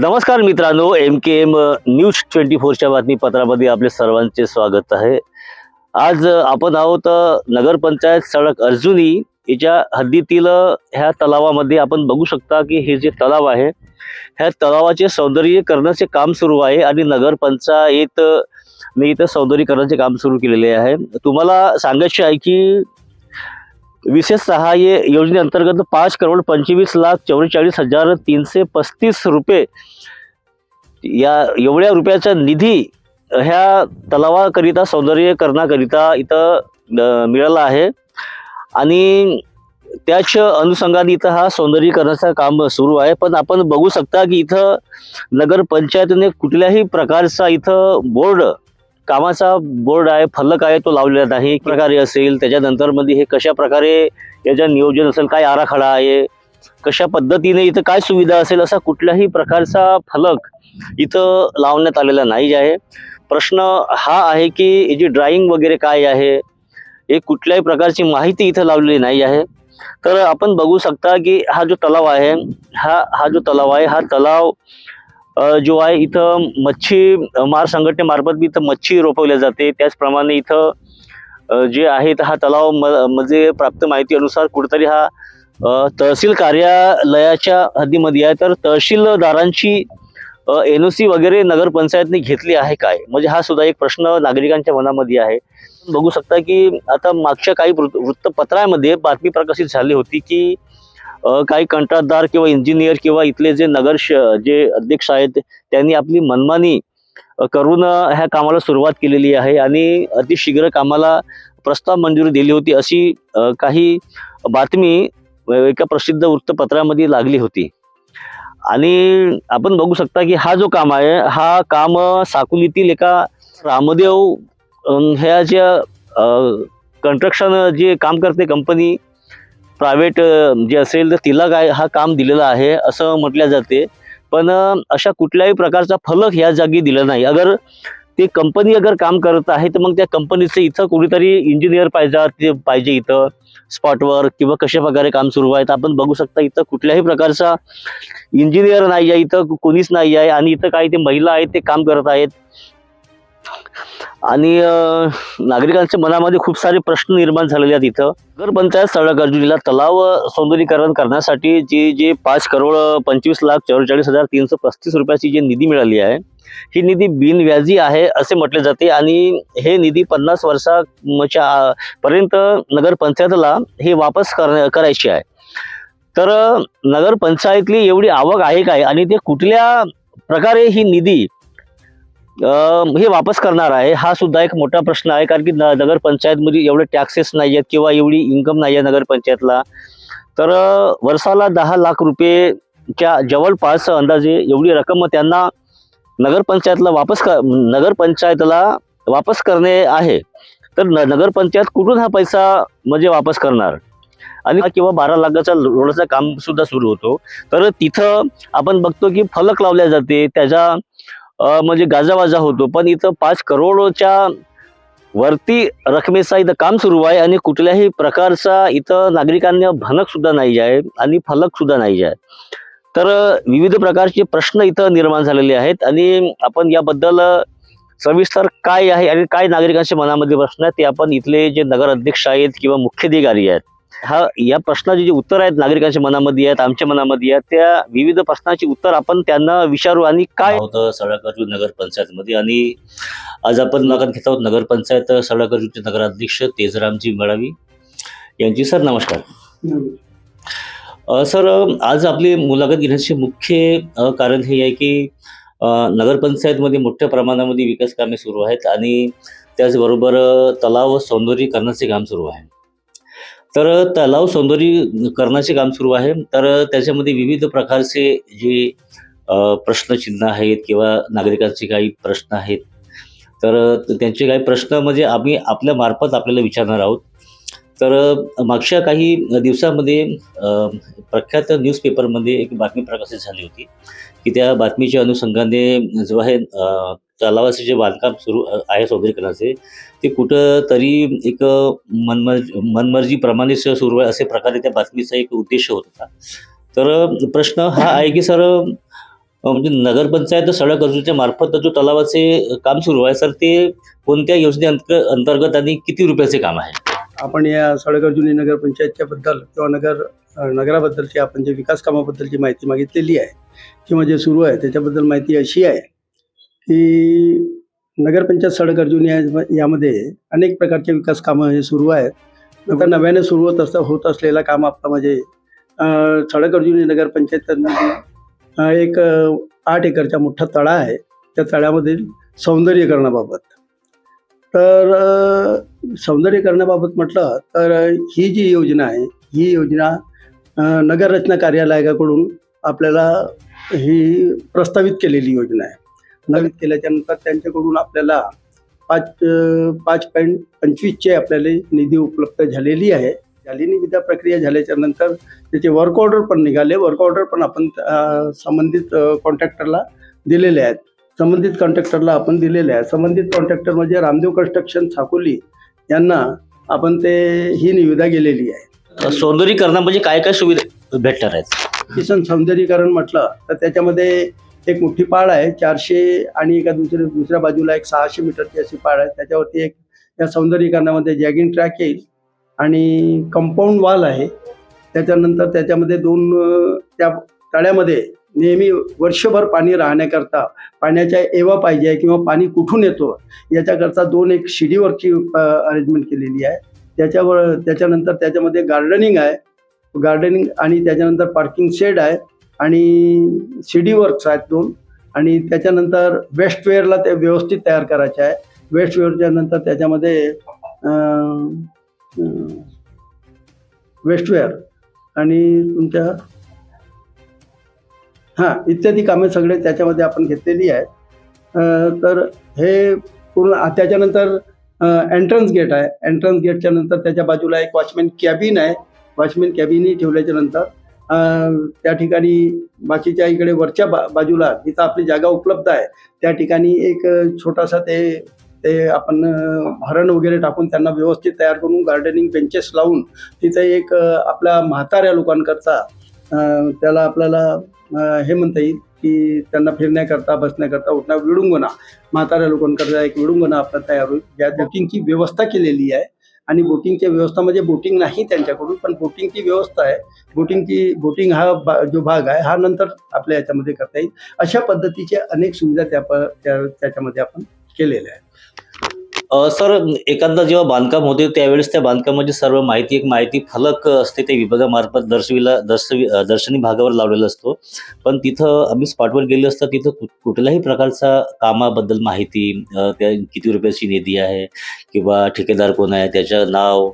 नमस्कार मित्रांनो M K M news twenty फोरच्या बातमीपत्रामध्ये आपले सर्वांचे स्वागत आहे. आज आपण आहोत नगरपंचायत सडक अर्जुनी याच्या हद्दीतील ह्या तलावामध्ये. आपण बघू शकता की हे जे तलाव आहे ह्या तलावाचे सौंदर्यीकरणाचे काम सुरू आहे आणि नगरपंचायत ने इथं सौंदर्यीकरणाचे काम सुरू केलेले आहे. तुम्हाला सांगायचे आहे की विशेष सहाय्य योजनेअंतर्गत पाच करोड पंचवीस लाख चौवेचाळीस हजार तीनशे पस्तीस रुपये या एवढ्या रुपयाचा निधी ह्या तलावाकरिता सौंदर्यकरणाकरिता इथं मिळाला आहे. आणि त्याच अनुषंगाने इथं हा सौंदर्यीकरणाचं काम सुरू आहे. पण आपण बघू शकता की इथं नगरपंचायतीने कुठल्याही प्रकारचा इथं बोर्ड कामाचा बोर्ड आहे फलक आहे तो लावलेला नाही. प्रकारे असेल त्याच्यानंतरमध्ये हे कशा प्रकारे याचं नियोजन असेल काय आराखडा आहे कशा पद्धतीने इथं काय सुविधा असेल असा कुठल्याही प्रकारचा फलक इथं लावण्यात आलेला नाही आहे. प्रश्न हा आहे की याची ड्राइंग वगैरे काय आहे हे कुठल्याही प्रकारची माहिती इथं लावलेली नाही आहे. तर आपण बघू शकता की हा जो तलाव आहे हा हा जो तलाव आहे हा तलाव जो आहे इथं मच्छी मार संघटनेमार्फत बी इथं मच्छी रोपवल्या जाते. त्याचप्रमाणे इथं जे आहे हा तलाव म- म्हणजे प्राप्त माहितीनुसार कुठेतरी हा तहसील कार्यालयाच्या हद्दीमध्ये आहे. तर तहसीलदारांची एन ओ सी वगैरे नगरपंचायतने घेतली आहे काय? म्हणजे हा सुद्धा एक प्रश्न नागरिकांच्या मनामध्ये आहे. बघू शकता की आता मागच्या काही वृत्तपत्रामध्ये बातमी प्रकाशित झाली होती की काही कंत्राटदार किंवा इंजिनियर किंवा इथले जे नगर श- जे अध्यक्ष आहेत त्यांनी आपली मनमानी करून ह्या कामाला सुरुवात केलेली आहे आणि अतिशीघ्र कामाला प्रस्ताव मंजुरी दिली होती अशी काही बातमी एका प्रसिद्ध वृत्तपत्रामध्ये लागली होती. आणि आपण बघू शकता की हा जो काम आहे हा काम साकुलीतील एका रामदेव ह्या ज्या कन्स्ट्रक्शन जे काम करते कंपनी प्रायव्हेट जे असेल तर तिला काय हा काम दिलेला आहे असं म्हटलं जाते. पण अशा कुठल्याही प्रकारचा फलक ह्या जागी दिला नाही. अगर ते कंपनी अगर काम करत आहे तर मग त्या कंपनीचं इथं कुणीतरी इंजिनियर पाहिजे ते पाहिजे इथं. स्पॉटवर किंवा कशा प्रकारे काम सुरू आहे तर आपण बघू शकता इथं कुठल्याही प्रकारचा इंजिनियर नाही आहे इथं कोणीच नाही आहे आणि इथं काही ते महिला आहेत ते काम करत आहेत. आणि नागरिकांच्या मनामध्ये खूप सारे प्रश्न निर्माण झालेले आहेत इथं. नगरपंचायत सडक अर्जुनीला तलाव सौंदर्यीकरण करण्यासाठी जी जे पाच करोड पंचवीस लाख चौवेचाळीस हजार तीनशे पस्तीस रुपयाची जी निधी मिळाली आहे ही निधी बिनव्याजी आहे असे म्हटले जाते. आणि हे निधी पन्नास वर्षाच्या पर्यंत नगरपंचायतला हे वापस कर करायची आहे. तर नगरपंचायतली एवढी आवक आहे काय? आणि ते कुठल्या प्रकारे ही निधी हे वापस करणार आहे. हा सुद्धा एक मोठा प्रश्न आहे कारण की न नगरपंचायतमध्ये एवढे टॅक्सेस नाही आहेत किंवा एवढी इन्कम नाही आहे नगरपंचायतला. तर वर्षाला दहा लाख रुपयेच्या जवळपास अंदाजे एवढी रक्कम त्यांना नगरपंचायतला वापस कर नगरपंचायतला वापस करणे आहे. तर न नगरपंचायत कुठून हा पैसा म्हणजे वापस करणार? आणि किंवा बारा लाखाचा रोडाचं काम सुद्धा सुरू होतो. तर तिथं आपण बघतो की फलक लावल्या जाते. त्याच्या म्हणजे गाजावाजा होतो. पण इथं पाच करोडच्या वरती रकमेचा इथं काम सुरू आहे आणि कुठल्याही प्रकारचा इथं नागरिकांना भनक सुद्धा नाही आहे आणि फलक सुद्धा नाही आहे. तर विविध प्रकारचे प्रश्न इथं निर्माण झालेले आहेत आणि आपण याबद्दल सविस्तर काय आहे आणि काय नागरिकांच्या मनामध्ये प्रश्न आहेत ते आपण इथले जे नगर अध्यक्ष आहेत किंवा मुख्याधिकारी आहेत हा या प्रश्नाचे जे उत्तर आहेत नागरिकांच्या मनामध्ये आहेत आमच्या मनामध्ये आहेत त्या विविध प्रश्नाची उत्तर आपण त्यांना विचारू आणि काय होतं सळाकर्जू नगरपंचायतमध्ये आणि आज आपण मुलाखत घेत आहोत नगरपंचायत सळाकर्जूचे नगराध्यक्ष तेजरामजी मेळावी. यांची सर नमस्कार. सर आज आपली मुलाखत घेण्याचे मुख्य कारण हे आहे की नगरपंचायतमध्ये मोठ्या प्रमाणामध्ये विकास कामे सुरू आहेत आणि त्याचबरोबर तलाव सौंदर्यीकरणाचे काम सुरू आहे. तर तलाव सौंदर्यीकरणाचे काम सुरू आहे. तर त्याच्यामध्ये विविध प्रकारचे जे प्रश्नचिन्ह आहेत किंवा नागरिकांचे काही प्रश्न आहेत. तर त्यांचे काही प्रश्न म्हणजे आम्ही आपल्या मार्फत आपल्याला विचारणार आहोत. तर मागच्या काही दिवसामध्ये प्रख्यात न्यूजपेपरमध्ये एक बातमी प्रकाशित झाली होती की त्या बातमीच्या अनुषंगाने जो आहे तलावाचे जे बांधकाम सुरू आहे सौंदर्यकरणाचे ते कुठं तरी एक मनमर्जी मनमर्जीप्रमाणेच सुरू आहे असे प्रकारे त्या बातमीचा एक उद्देश होत होता. तर प्रश्न हा आहे की सर म्हणजे नगरपंचायत सडक अर्जुनच्या मार्फत जो तलावाचे काम सुरू आहे सर ते कोणत्या योजने अंतर्गत आणि किती रुपयाचे काम आहे? आपण या सडक अर्जुनी नगरबद्दल किंवा नगर नगराबद्दलची आपण जे विकास कामाबद्दलची माहिती मागितलेली आहे किंवा जे सुरू आहे त्याच्याबद्दल माहिती अशी आहे की नगरपंचायत सडक अर्जुन या- यामध्ये अनेक प्रकारचे विकास कामं हे सुरू आहेत. आता नव्याने सुरू होत असता होत असलेला काम आपला म्हणजे सडक अर्जुनी नगरपंचायत एक आठ एकरचा मोठा तळा आहे. त्या तळ्यामधील सौंदर्यीकरणाबाबत. तर सौंदर्यीकरणाबाबत म्हटलं तर ही जी योजना आहे ही योजना नगररचना कार्यालयाकडून आपल्याला ही प्रस्तावित केलेली योजना आहे. नवीन केल्याच्यानंतर त्यांच्याकडून आपल्याला पाच पाच पॉईंट पंचवीसचे आपल्याला निधी उपलब्ध झालेली आहे. झाली निविदा प्रक्रिया झाल्याच्यानंतर त्याचे वर्क ऑर्डर पण निघाले. वर्क ऑर्डर पण आपण संबंधित कॉन्ट्रॅक्टरला दिलेले आहेत. संबंधित कॉन्ट्रॅक्टरला आपण दिलेले आहे संबंधित कॉन्ट्रॅक्टर म्हणजे रामदेव कन्स्ट्रक्शन साकोली यांना आपण ते ही निविदा गेलेली आहे. सौंदर्यीकरणा म्हणजे काय काय सुविधा भेटणार आहेत? किसन सौंदर्यीकरण म्हटलं तर त्याच्यामध्ये एक मोठी पाळ आहे चारशे आणि एका दुसऱ्या दुसऱ्या बाजूला एक सहाशे मीटरची अशी पाळ आहे. त्याच्यावरती एक या सौंदर्यीकरणामध्ये जॅगिंग ट्रॅक येईल आणि कंपाऊंड वॉल आहे. त्याच्यानंतर त्याच्यामध्ये दोन त्या तळ्यामध्ये नेहमी वर्षभर पाणी राहण्याकरता पाण्याच्या एवा पाहिजे किंवा पाणी कुठून येतो याच्याकरता दोन एक शिडीवरची अरेंजमेंट केलेली आहे. त्याच्यावर त्याच्यानंतर त्याच्यामध्ये गार्डनिंग आहे. गार्डनिंग आणि त्याच्यानंतर पार्किंग शेड आहे. आणि शिडी वर्क्स आहेत दोन. आणि त्याच्यानंतर वेस्टवेअरला ते व्यवस्थित तयार करायचे आहे. वेस्टवेअरच्या नंतर त्याच्यामध्ये वेस्टवेअर आणि तुमच्या हां इत्यादी कामे सगळे त्याच्यामध्ये आपण घेतलेली आहेत. तर हे पूर्ण त्याच्यानंतर एंट्रन्स गेट आहे. एंट्रन्स गेटच्या नंतर त्याच्या बाजूला एक वॉचमॅन कॅबिन आहे. वॉचमॅन कॅबिनही ठेवल्याच्या नंतर त्या ठिकाणी बाकीच्या इकडे वरच्या बा बाजूला जिथं आपली जागा उपलब्ध आहे त्या ठिकाणी एक छोटासा ते ते आपण अं, भरण वगैरे टाकून त्यांना व्यवस्थित तयार करून गार्डनिंग बेंचेस लावून तिथे एक आपल्या म्हाताऱ्या लोकांकरता त्याला आपल्याला हे म्हणता येईल की त्यांना फिरण्याकरता बसण्याकरता उठण्या विडुंगणा म्हाताऱ्या लोकांकरता एक विडुंगणा आपला तयार होईल. ज्या बोटिंगची व्यवस्था केलेली आहे आणि बोटिंगच्या व्यवस्था म्हणजे बोटिंग नाही त्यांच्याकडून पण बोटिंगची व्यवस्था आहे. बोटिंगची बोटिंग हा बा- जो भाग आहे हा नंतर आपल्या याच्यामध्ये करता येईल. अशा पद्धतीच्या अनेक सुविधा त्या त्याच्यामध्ये आपण केलेल्या आहेत. सर एखादा जेव्हा बांधकाम होते त्यावेळेस त्या बांधकामाची सर्व माहिती एक माहिती फलक असते ते विभागामार्फत दर्शविला दर्शवी दर्शनी भागावर लावलेला असतो. पण तिथं आम्ही स्पॉटवर गेलो असता तिथं कुठल्याही प्रकारचा कामाबद्दल माहिती त्या किती रुपयाची निधी आहे किंवा ठेकेदार कोण आहे त्याचं नाव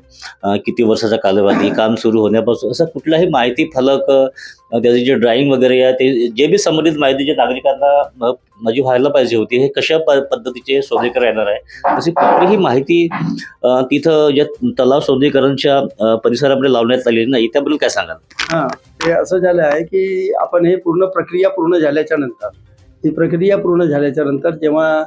किती वर्षाचा कालावधी काम सुरू होण्यापासून असं कुठलाही माहिती फलक त्याचे जे ड्रॉइंग वगैरे आहे ते जे बी संबंधित माहिती जे नागरिकांना माझी व्हायला पाहिजे होती. हे कशा प पद्धतीचे शोधेकर येणार आहे? तशी कुठलीही माहिती तिथं ज्या तलाव सौंदर्यीकरणच्या परिसरामध्ये लावण्यात आलेली नाही. त्याबद्दल काय सांगाल? हां. ते असं झालं आहे की आपण हे पूर्ण प्रक्रिया पूर्ण झाल्याच्यानंतर ही प्रक्रिया पूर्ण झाल्याच्यानंतर जेव्हा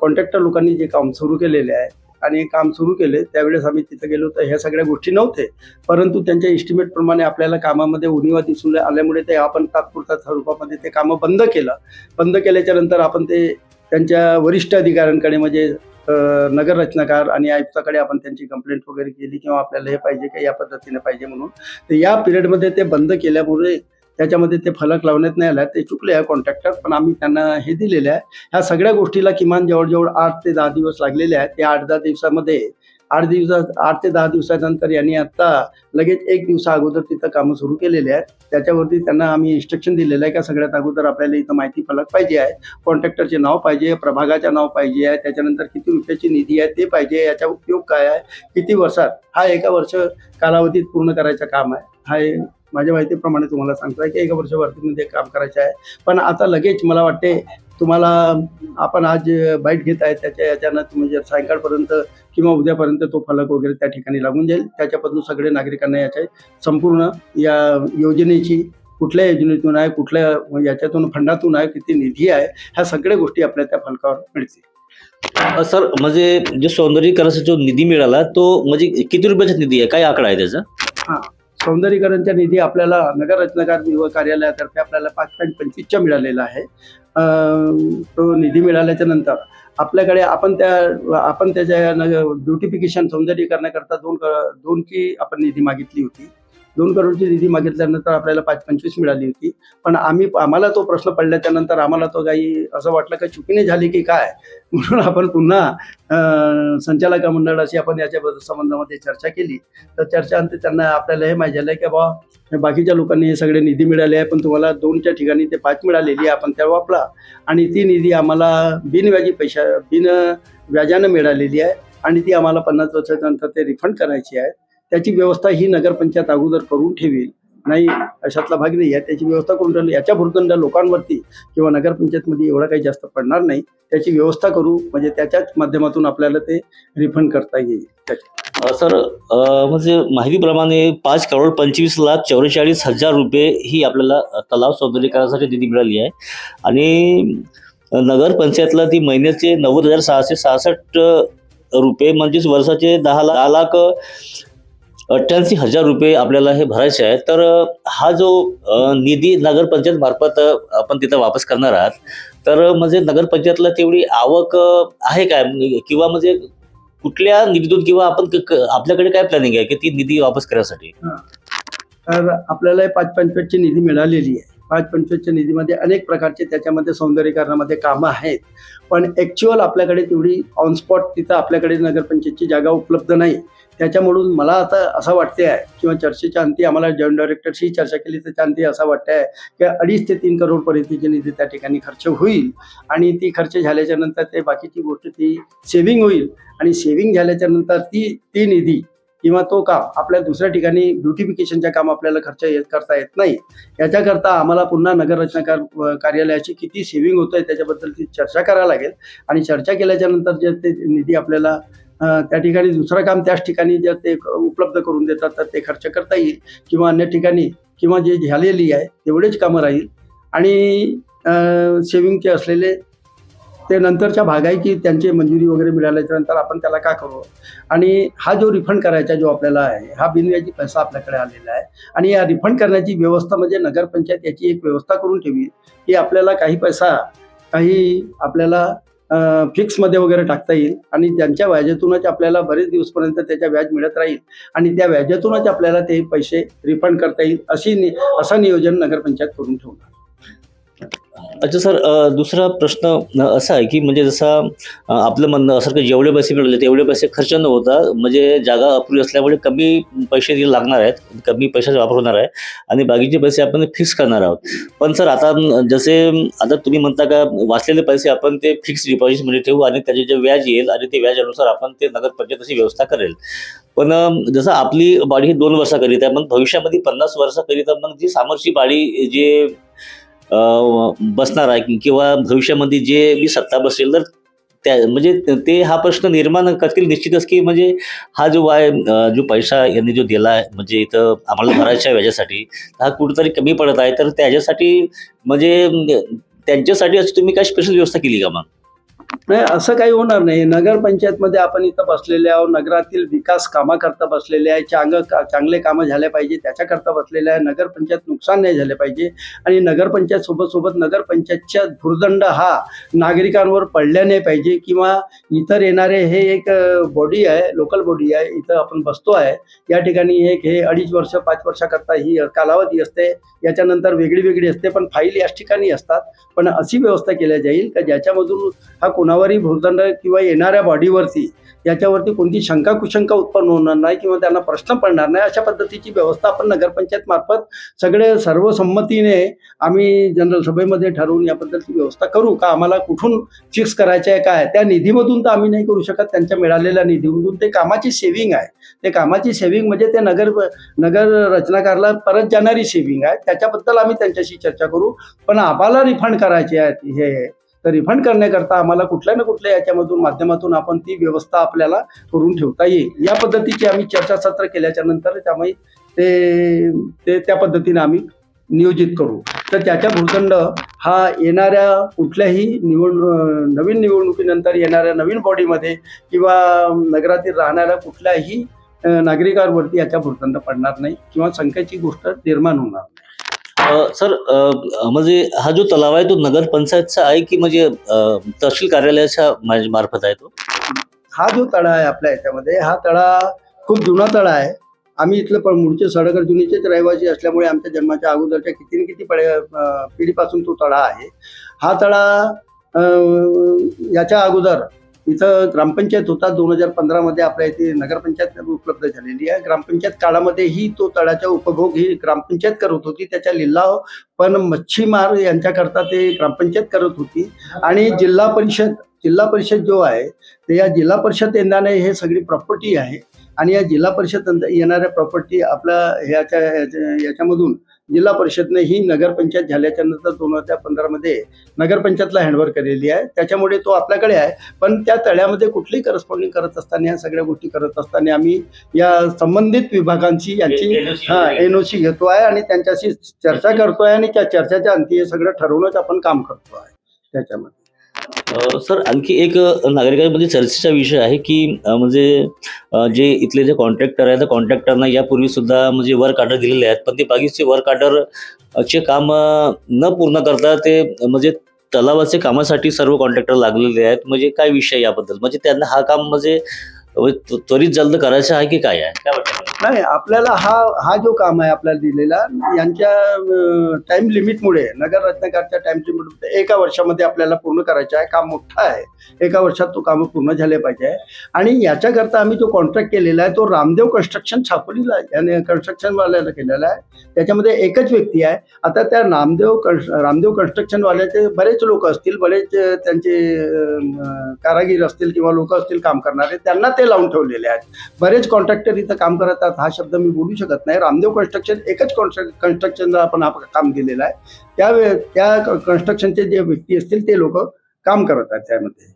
कॉन्ट्रॅक्टर लोकांनी जे काम सुरू केलेले आहे आणि काम सुरू केले त्यावेळेस आम्ही तिथं गेलो तर ह्या सगळ्या गोष्टी नव्हते. परंतु त्यांच्या इस्टिमेटप्रमाणे आपल्याला कामामध्ये उणीवा दिसून आल्यामुळे ते आपण तात्पुरत्या स्वरूपामध्ये ते कामं बंद केलं. बंद केल्याच्यानंतर आपण ते त्यांच्या वरिष्ठ अधिकाऱ्यांकडे म्हणजे नगर रचनाकार आणि आयुक्ताकडे आपण त्यांची कंप्लेंट वगैरे केली किंवा आपल्याला हे पाहिजे का या पद्धतीने पाहिजे म्हणून. तर या पिरियडमध्ये ते बंद केल्यामुळे त्याच्यामध्ये ते फलक लावण्यात नाही आला ते चुकले आहे कॉन्ट्रॅक्टर पण आम्ही त्यांना हे दिलेले आहे. ह्या सगळ्या गोष्टीला किमान जवळजवळ आठ ते दहा दिवस लागलेले आहेत. त्या आठ दहा दिवसामध्ये आठ दिवसात आठ ते दहा दिवसानंतर यांनी आत्ता लगेच एक दिवसा अगोदर तिथं कामं सुरू केलेले आहेत. त्याच्यावरती त्यांना आम्ही इन्स्ट्रक्शन दिलेलं आहे का सगळ्यात अगोदर आपल्याला इथं माहिती फलक पाहिजे आहे. कॉन्ट्रॅक्टरचे नाव पाहिजे प्रभागाचे नाव पाहिजे आहे त्याच्यानंतर किती रुपयाची निधी आहे ते पाहिजे याचा उपयोग काय आहे किती वर्षात हा एका वर्ष कालावधीत पूर्ण करायचं काम आहे. हा माझ्या माहितीप्रमाणे तुम्हाला सांगतो आहे की एका वर्षभरातीमध्ये काम करायचं आहे. पण आता लगेच मला वाटते तुम्हाला आपण आज बाईट घेत आहे त्याच्या याच्यानं तुम्ही जर सायंकाळपर्यंत किंवा उद्यापर्यंत तो फलक वगैरे त्या ठिकाणी लागून जाईल. त्याच्यापासून सगळे नागरिकांना याच्या संपूर्ण या योजनेची कुठल्या योजनेतून आहे कुठल्या याच्यातून फंडातून आहे किती निधी आहे ह्या सगळ्या गोष्टी आपल्या त्या फलकावर मिळतील. सर म्हणजे जो सौंदर्यीकरणाचा जो निधी मिळाला तो म्हणजे किती रुपयाचा निधी आहे? काय आकडा आहे त्याचा? सौंदर्यीकरणचा निधी आपल्याला नगर रचनाकार कार्यालयातर्फे आपल्याला पाच पॉईंट पंचवीसच्या मिळालेला आहे. तो निधी मिळाल्याच्या नंतर आपल्याकडे आपण त्या आपण त्याच्या ब्युटिफिकेशन सौंदर्यीकरणाकरता दोन दोनची आपण निधी मागितली होती. दोन करोडची निधी मागितल्यानंतर आपल्याला पाच पंचवीस मिळाली होती. पण आम्ही आम्हाला तो प्रश्न पडल्याच्या नंतर आम्हाला तो काही असं वाटलं का चुकीने झाली की काय? म्हणून आपण पुन्हा संचालक मंडळाशी आपण याच्या संबंधामध्ये चर्चा केली. तर चर्चांती त्यांना आपल्याला हे माहिती झालं की बा बाकीच्या लोकांनी हे सगळे निधी मिळाले आहे पण तुम्हाला दोनच्या ठिकाणी ते पाच मिळालेली आहे आपण त्या वापरा. आणि ती निधी आम्हाला बिनव्याजी पैशा बिन व्याजानं मिळालेली आहे. आणि ती आम्हाला पन्नास वर्षाच्या नंतर ते रिफंड करायची आहे. त्याची व्यवस्था ही नगरपंचायत अगोदर करून ठेवी नाही अशातला भाग नाही. आहे त्याची व्यवस्था करून ठेवली. याच्या भूर्दंड लोकांवरती किंवा नगरपंचायतमध्ये एवढा काही जास्त पडणार नाही. त्याची व्यवस्था करू. म्हणजे त्याच्याच माध्यमातून आपल्याला ते रिफंड करता येईल. सर म्हणजे माहितीप्रमाणे पाच करोड पंचवीस लाख चौवेचाळीस हजार रुपये ही आपल्याला तलाव सौंदर्यीकरणासाठी निधी मिळाली आहे. आणि नगरपंचायतला ती महिन्याचे नव्वद हजार सहाशे सहासष्ट रुपये म्हणजेच वर्षाचे दहा लाख दहा लाख अठ्ठ्याऐंशी हजार रुपये आपल्याला हे भरायचे आहे तर हा जो निधी नगरपंचायत मार्फत आपण तिथं वापस करणार आहात. तर म्हणजे नगरपंचायतला तेवढी आवक आहे काय? म्हणजे, किंवा म्हणजे कुठल्या निधीतून किंवा आपण आपल्याकडे काय प्लॅनिंग आहे की ती निधी वापस करण्यासाठी? तर आपल्याला पाच पंचवीसची निधी मिळालेली आहे. पाच पंचवीसच्या निधीमध्ये अनेक प्रकारचे त्याच्यामध्ये सौंदर्यीकरणामध्ये कामं आहेत. पण ॲक्च्युअल आपल्याकडे तेवढी ऑन स्पॉट तिथं आपल्याकडे नगरपंचायतची जागा उपलब्ध नाही. त्याच्यामधून मला आता असं वाटते आहे किंवा चर्चेच्या अंती आम्हाला जॉईंट डायरेक्टरशी चर्चा केली त्याच्या अंती असं वाटतं आहे की अडीच ते तीन करोडपर्यंतची निधी त्या ठिकाणी खर्च होईल. आणि ती खर्च झाल्याच्यानंतर ते बाकीची गोष्ट ती सेव्हिंग होईल. आणि सेव्हिंग झाल्याच्यानंतर ती ती निधी किंवा तो काम आपल्या दुसऱ्या ठिकाणी ब्युटिफिकेशनच्या काम आपल्याला खर्च येत करता येत नाही. याच्याकरता आम्हाला पुन्हा नगररचना कार्यालयाची किती सेव्हिंग होत आहे त्याच्याबद्दल ती चर्चा करायला लागेल. आणि चर्चा केल्याच्यानंतर जे ते निधी आपल्याला त्या ठिकाणी दुसरं काम त्याच ठिकाणी जर ते उपलब्ध करून देतात तर ते खर्च करता येईल किंवा अन्य ठिकाणी किंवा जे झालेली आहे तेवढेच कामं राहील. आणि सेविंगचे असलेले ते नंतरच्या भाग आहे की त्यांची मंजुरी वगैरे मिळाल्याच्या नंतर आपण त्याला का करू? आणि हा जो रिफंड करायचा जो आपल्याला आहे हा बिनव्याजी पैसा आपल्याकडे आलेला आहे. आणि या रिफंड करण्याची व्यवस्था म्हणजे नगरपंचायत याची एक व्यवस्था करून ठेवी की आपल्याला काही पैसा काही आपल्याला फिक्समध्ये वगैरे टाकता येईल आणि त्यांच्या व्याजातूनच आपल्याला बरेच दिवसपर्यंत त्याच्या व्याज मिळत राहील. आणि त्या व्याजातूनच आपल्याला ते पैसे रिफंड करता येईल अशी नि असं नियोजन नगरपंचायत करून ठेवणार. अच्छा सर दुसरा प्रश्न असा आहे की म्हणजे जसा आपलं म्हणणं असं की जेवढे पैसे मिळाले तेवढे पैसे खर्च न होता म्हणजे जागा अपुरी असल्यामुळे कमी पैसे तिला लागणार आहेत कमी पैशाचा वापर होणार आहे आणि बाकीचे पैसे आपण फिक्स करणार आहोत. पण सर आता जसे आता तुम्ही म्हणता का वाचलेले पैसे आपण ते फिक्स डिपॉझिटमध्ये ठेवू आणि त्याचे जे व्याज येईल आणि ते व्याजानुसार आपण ते नगरपंचायत अशी व्यवस्था करेल. पण जसं आपली बाडी ही दोन वर्षाकरिता मग भविष्यामध्ये पन्नास वर्षाकरिता मग जी सामोरची बाडी जे बसणार आहे किंवा भविष्यामध्ये जे मी सत्ता बसेल तर त्या म्हणजे ते हा प्रश्न निर्माण करतील निश्चितच की म्हणजे हा जो वाय जो पैसा यांनी जो दिला आहे म्हणजे इथं आम्हाला भरायच्या व्याजासाठी हा कुठंतरी कमी पडत आहे. तर त्याच्यासाठी म्हणजे त्यांच्यासाठी अशी तुम्ही काय स्पेशल व्यवस्था केली का मग? नाही असं काही होणार नाही. नगरपंचायतमध्ये आपण इथं बसलेले आहोत. नगरातील विकास कामाकरता बसलेले आहे. चांग चांगले कामं झाले पाहिजे. त्याच्याकरता बसलेले आहे. नगरपंचायत नुकसान नाही झाले पाहिजे. आणि नगरपंचायत सोबत सोबत नगरपंचायतच्या भुर्दंड हा नागरिकांवर पडल्या नाही पाहिजे. किंवा इतर येणारे हे एक बॉडी आहे लोकल बॉडी आहे. इथं आपण बसतो आहे. या ठिकाणी एक हे अडीच वर्ष पाच वर्षाकरता ही कालावधी असते. याच्यानंतर वेगळी वेगळी असते. पण फाईल याच ठिकाणी असतात. पण अशी व्यवस्था केल्या जाईल का? ज्याच्यामधून हा कोणावरही भूर्दंड किंवा येणाऱ्या बॉडीवरती याच्यावरती कोणती शंका कुशंका उत्पन्न होणार नाही किंवा त्यांना प्रश्न पडणार नाही अशा पद्धतीची व्यवस्था आपण नगरपंचायत मार्फत सगळे सर्वसंमतीने आम्ही जनरल सभेमध्ये ठरवून याबद्दलची व्यवस्था करू का आम्हाला कुठून फिक्स करायचं आहे काय त्या निधीमधून तर आम्ही नाही करू शकत. त्यांच्या मिळालेल्या निधीमधून ते कामाची सेव्हिंग आहे. ते कामाची सेव्हिंग म्हणजे ते नगर नगर रचनाकारला परत जाणारी सेव्हिंग आहे. त्याच्याबद्दल आम्ही त्यांच्याशी चर्चा करू. पण आम्हाला रिफंड करायचे आहेत हे तर रिफंड करण्याकरता आम्हाला कुठल्या ना कुठल्या याच्यामधून माध्यमातून आपण ती व्यवस्था आपल्याला करून ठेवता येईल या पद्धतीची आम्ही चर्चासत्र केल्याच्यानंतर त्यामुळे ते ते त्या पद्धतीने आम्ही नियोजित करू तर त्याच्या भूर्दंड हा येणाऱ्या कुठल्याही निवड नवीन निवडणुकीनंतर येणाऱ्या नवीन बॉडीमध्ये किंवा नगरातील राहणाऱ्या कुठल्याही नागरिकांवरती याचा भूर्दंड पडणार नाही किंवा संख्येची गोष्ट निर्माण होणार नाही. सर म्हणजे हा जो तलाव आहे तो नगरपंचायतचा आहे की म्हणजे तहसील कार्यालयाच्या मा- मार्फत आहे तो? हा जो तळा आहे आपल्या याच्यामध्ये हा तळा खूप जुना तळा आहे. आम्ही इथलं पण मूळचे सडगर जुनीचेच रहिवासी असल्यामुळे आमच्या जन्माच्या अगोदरच्या किती न किती पडे अं, पिढीपासून तो तळा आहे. हा तळा अं, याच्या अगोदर इथं ग्रामपंचायत होता. दोन हजार पंधरामध्ये आपल्या इथे नगरपंचायत उपलब्ध झालेली आहे. ग्रामपंचायत काळामध्येही तो तळाचा उपभोग ही ग्रामपंचायत करत होती. त्याच्या लिलाव पण मच्छीमार यांच्याकरता ते ग्रामपंचायत करत होती. आणि जिल्हा परिषद जिल्हा परिषद जो आहे ते या जिल्हा परिषद यंदाने हे सगळी प्रॉपर्टी आहे. आणि या जिल्हा परिषद येणाऱ्या प्रॉपर्टी आपल्या ह्याच्या ह्याच्या- याच्यामधून जिल्हा परिषदने ही नगरपंचायत झाल्याच्यानंतर दोन हजार पंधरामध्ये नगरपंचायतला हँडओव्हर केलेली आहे. त्याच्यामुळे तो आपल्याकडे आहे. पण त्या तळ्यामध्ये कुठलीही करस्पॉन्डिंग करत असताना या सगळ्या गोष्टी करत असताना आम्ही या संबंधित विभागांची यांची हा एन ओ सी घेतो आहे आणि त्यांच्याशी चर्चा करतोय आणि त्या चर्चेच्या अंती हे सगळं ठरवूनच आपण काम करतो आहे त्याच्यामध्ये. सर आणखी एक नागरिकांमध्ये चर्चेचा विषय आहे की म्हणजे जे इथले जे कॉन्ट्रॅक्टर आहेत त्या कॉन्ट्रॅक्टरना यापूर्वी सुद्धा म्हणजे वर्क ऑर्डर दिलेले आहेत पण ते बाकीचे वर्क ऑर्डर चे काम न पूर्ण करता ते म्हणजे तलावाचे कामासाठी सर्व कॉन्ट्रॅक्टर लागलेले आहेत. म्हणजे काय विषय याबद्दल? म्हणजे त्यांना हा काम म्हणजे त्वरित जल्द करायचं आहे की काय आहे? काय वाटतं नाही आपल्याला हा हा जो काम आहे आपल्याला दिलेला यांच्या टाइम लिमिटमुळे नगर रत्नाकरच्या टाइम लिमिट एका वर्षामध्ये आपल्याला पूर्ण करायचं आहे. काम मोठं आहे. एका वर्षात तो काम पूर्ण झाले पाहिजे. आणि याच्याकरता आम्ही जो कॉन्ट्रॅक्ट केलेला आहे तो रामदेव कन्स्ट्रक्शन छापोलीला आहे. याने कन्स्ट्रक्शनवाल्याला केलेला आहे. त्याच्यामध्ये एकच व्यक्ती आहे. आता त्या रामदेव कन्स रामदेव कन्स्ट्रक्शनवाल्याचे बरेच लोक असतील बरेच त्यांचे कारागीर असतील किंवा लोक असतील काम करणारे त्यांना ते लावून ठेवलेले आहेत. बरेच कॉन्ट्रॅक्टर इथं काम करतात हा शब्द मी बोलू शकत नाही. रामदेव कन्स्ट्रक्शन एकच कन्स्ट्रक्शनला आपण काम दिलेला आहे. त्या वे- त्या कन्स्ट्रक्शनचे जे व्यक्ती असतील ते लोक काम करत आहेत त्यामध्ये.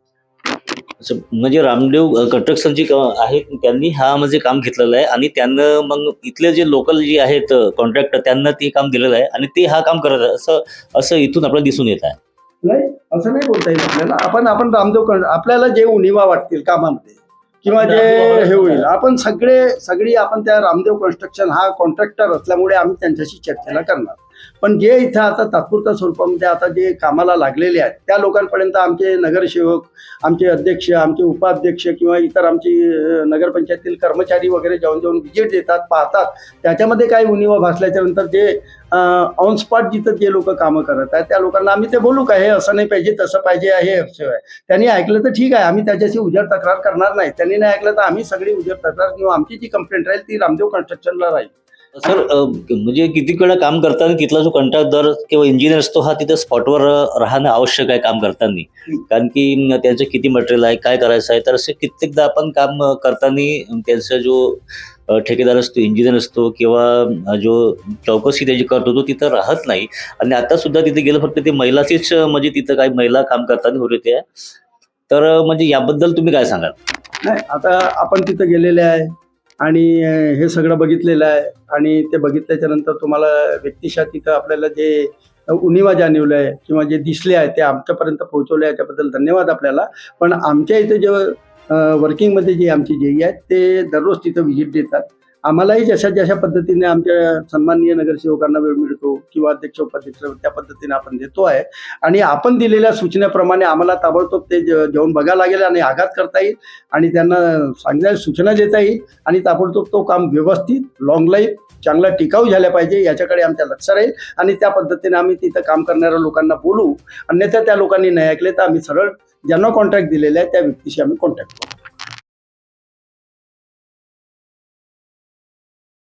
म्हणजे रामदेव कंस्ट्रक्शनची आहेत त्यांनी हा म्हणजे काम घेतलेलं आहे आणि त्यांना मग इथले जे लोकल जे आहेत कॉन्ट्रॅक्टर त्यांना ते काम दिलेलं आहे आणि ते हा काम करत आहे असं असं इथून आपल्याला दिसून येत आहे. नाही असं नाही बोलता येईल आपल्याला. आपण आपण रामदेव आपल्याला जे उणिवा वाटतील कामामध्ये किंवा जे हे होईल. आपण सगळे सगळी आपण त्या रामदेव कन्स्ट्रक्शन हा कॉन्ट्रॅक्टर असल्यामुळे आम्ही त्यांच्याशी चर्चेला करणार. पण जे इथं आता तात्पुरत्या स्वरूपामध्ये आता जे कामाला लागलेले आहेत त्या लोकांपर्यंत आमचे नगरसेवक आमचे अध्यक्ष आमचे उपाध्यक्ष किंवा इतर आमची नगरपंचायतील नगरपंचायतीतील कर्मचारी वगैरे जाऊन जाऊन व्हिजिट देतात पाहतात त्याच्यामध्ये काही उणिवा भासल्याच्या नंतर जे ऑन स्पॉट जिथं जे लोक कामं करत आहेत त्या लोकांना आम्ही ते बोलू का हे असं नाही पाहिजे तसं पाहिजे हे असं आहे. त्यांनी ऐकलं तर ठीक आहे आम्ही त्याच्याशी उजेड तक्रार करणार नाही. त्यांनी नाही ऐकलं तर आम्ही सगळी उजेड तक्रार किंवा आमची जी कंप्लेंट राहील ती रामदेव कन्स्ट्रक्शनला राहील. सर म्हणजे किती वेळा काम करताना तिथला जो कंत्राटदार किंवा इंजिनियर असतो हा तिथे स्पॉटवर राहणं आवश्यक आहे काम करताना. कारण की त्यांचं किती मटेरियल आहे काय करायचं आहे तर असे कित्येकदा आपण काम करताना त्यांचा जो ठेकेदार असतो इंजिनियर असतो किंवा जो चौकशी त्याची करतो तो तिथं राहत नाही. आणि आता सुद्धा तिथे गेलं फक्त ते महिलाचीच म्हणजे तिथं काही महिला काम करताना होते त्या तर म्हणजे याबद्दल तुम्ही काय सांगाल? नाही आता आपण तिथं गेलेले आहे. आणि हे सगळं बघितलेलं आहे. आणि ते बघितल्याच्या नंतर तुम्हाला व्यक्तिशः तिथं आपल्याला जे उणिवा जाणवलं आहे किंवा जे दिसले आहे ते आमच्यापर्यंत पोहोचवले याच्याबद्दल धन्यवाद आपल्याला. पण आमच्या इथे जे वर्किंगमध्ये जे आमची जे आहेत ते दररोज तिथं व्हिजिट देतात. आम्हालाही जशा जशा पद्धतीने आमच्या सन्माननीय नगरसेवकांना वेळ मिळतो किंवा अध्यक्ष उपाध्यक्ष त्या पद्धतीने आपण देतो आहे. आणि आपण दिलेल्या सूचनेप्रमाणे आम्हाला ताबडतोब ते जेवण बघायला लागेल आणि आघात करता येईल आणि त्यांना सांगण्या सूचना देता येईल आणि ताबडतोब तो काम व्यवस्थित लॉंग लाईफ चांगला टिकाऊ झाल्या पाहिजे याच्याकडे आमच्या लक्ष राहील आणि त्या पद्धतीने आम्ही तिथं काम करणाऱ्या लोकांना बोलू. अन्यथा त्या लोकांनी नाही ऐकले तर आम्ही सरळ ज्यांना कॉन्ट्रॅक्ट दिलेला आहे त्या व्यक्तीशी आम्ही कॉन्टॅक्ट करू.